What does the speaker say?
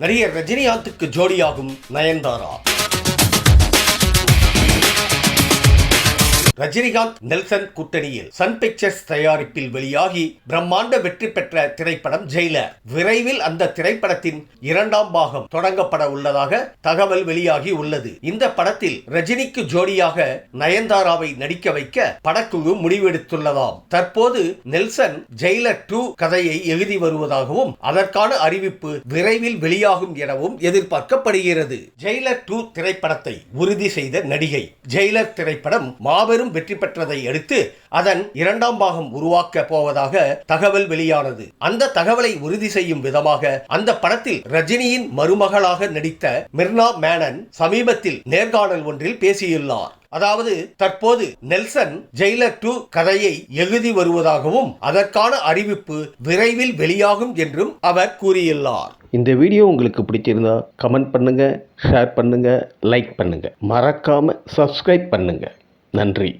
நடிகர் ரஜினிகாந்துக்கு ஜோடியாகும் நயன்தாரா? ரஜினிகாந்த் நெல்சன் கூட்டணியில் சன் பிக்சர்ஸ் தயாரிப்பில் வெளியாகி பிரம்மாண்ட வெற்றி பெற்ற திரைப்படம் ஜெயிலர். விரைவில் அந்த திரைப்படத்தின் இரண்டாம் பாகம் தொடங்கப்பட உள்ளதாக தகவல் வெளியாகி உள்ளது. இந்த படத்தில் ரஜினிக்கு ஜோடியாக நயன்தாராவை நடிக்க வைக்க படக்குழு முடிவெடுத்துள்ளதாம். தற்போது நெல்சன் ஜெயிலர் டூ கதையை எழுதி வருவதாகவும் அதற்கான அறிவிப்பு விரைவில் வெளியாகும் எனவும் எதிர்பார்க்கப்படுகிறது. ஜெயிலர் டூ திரைப்படத்தை உறுதி செய்த நடிகை. ஜெயிலர் திரைப்படம் மாபெரும் வெற்றி பெற்றதை அடுத்து அதன் இரண்டாம் பாகம் உருவாக்க போவதாக தகவல் வெளியானது. அந்த தகவலை உறுதி செய்யும் விதமாக அந்த படத்தில் ரஜினியின் மருமகளாக நடித்த மிர்னா மேனன் சமீபத்தில் நேர்காணல் ஒன்றில் பேசியுள்ளார். அதாவது தற்போது நெல்சன் ஜெயிலர் டூ கதையை எழுதி வருவதாகவும் அதற்கான அறிவிப்பு விரைவில் வெளியாகும் என்றும் அவர் கூறியுள்ளார். இந்த வீடியோ உங்களுக்கு பிடிச்சிருந்தா கமெண்ட் பண்ணுங்க ஷேர் பண்ணுங்க லைக் பண்ணுங்க. மறக்காம சப்ஸ்கிரைப் பண்ணுங்க. நன்றி.